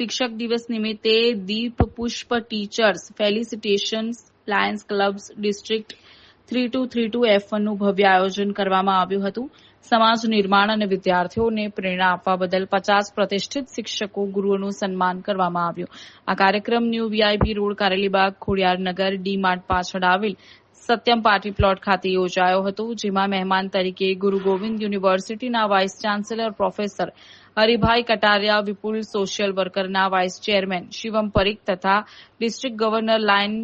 શિક્ષક દિવસ નિમિત્તે દીપ પુષ્પ teachers felicitation lions clubs district three two three two F વનનું ભવ્ય આયોજન કરવામાં આવ્યું હતું. સમાજ નિર્માણ અને વિદ્યાર્થીઓને પ્રેરણા આપવા બદલ પચાસ પ્રતિષ્ઠિત શિક્ષકો ગુરુઓનું સન્માન કરવામાં આવ્યું. આ કાર્યક્રમ new VIP road, Karelibaug Khodiyarnagar D Mart પાછળ આવેલ સત્યમ પાર્ટી પ્લોટ ખાતે યોજાયો હતો, જેમાં મહેમાન તરીકે ગુરુ ગોવિંદ યુનિવર્સિટીના vice chancellor professor Haribhai Kataria, Vipul social વર્કરના vice chairman Shivam Parikh તથા district governor lion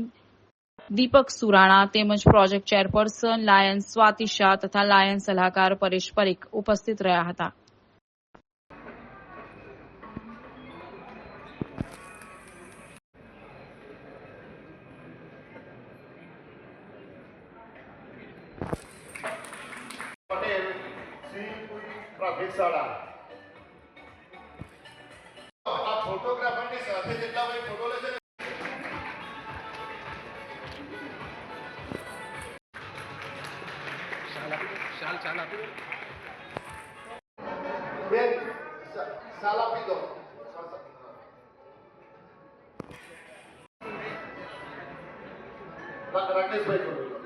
Deepak Surana તેમજ project chairperson lion Swati Shah તથા લાયન સલાહકાર પરેશ પરીખ ઉપસ્થિત રહ્યા હતા. પ્રાથમિક શાળા આ ફોટોગ્રાફરની સાથે જેટલા ભાઈ ફોટો લે છે શાલ શાલ આપી બેન શા- શાલ આપી દો. Rakeshbhai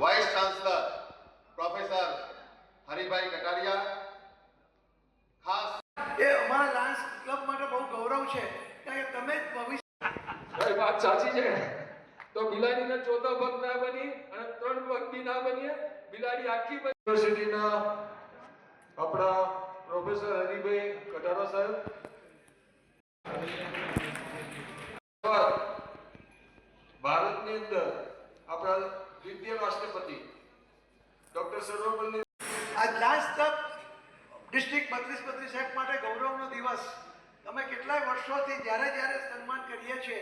vice chancellor professor Haribhai Kataria ખાસ એ અમારા ડાન્સ ક્લબ માટે બહુ ગૌરવ છે કે તમે જ ભવિષ્ય વાત સાચી છે. તો બિલાડીને ચોથો પગ ના બની અને ત્રણ પગ બી ના બની બિલાડી આખી બની. યુનિવર્સિટીના આપણા પ્રોફેસર હરિભાઈ કટારો સાહેબ. ભારતની અંદર આપણા દ્વિતીય રાષ્ટ્રપતિ. ડોક્ટર સર્વપલ્લી આ લાસ્ટ ક્લબ ડિસ્ટ્રિક્ટ બત્રીસ બત્રીસ એક્ટ માટે ગૌરવનો દિવસ. અમે કેટલાય વર્ષોથી જ્યારે જ્યારે સન્માન કરીએ છીએ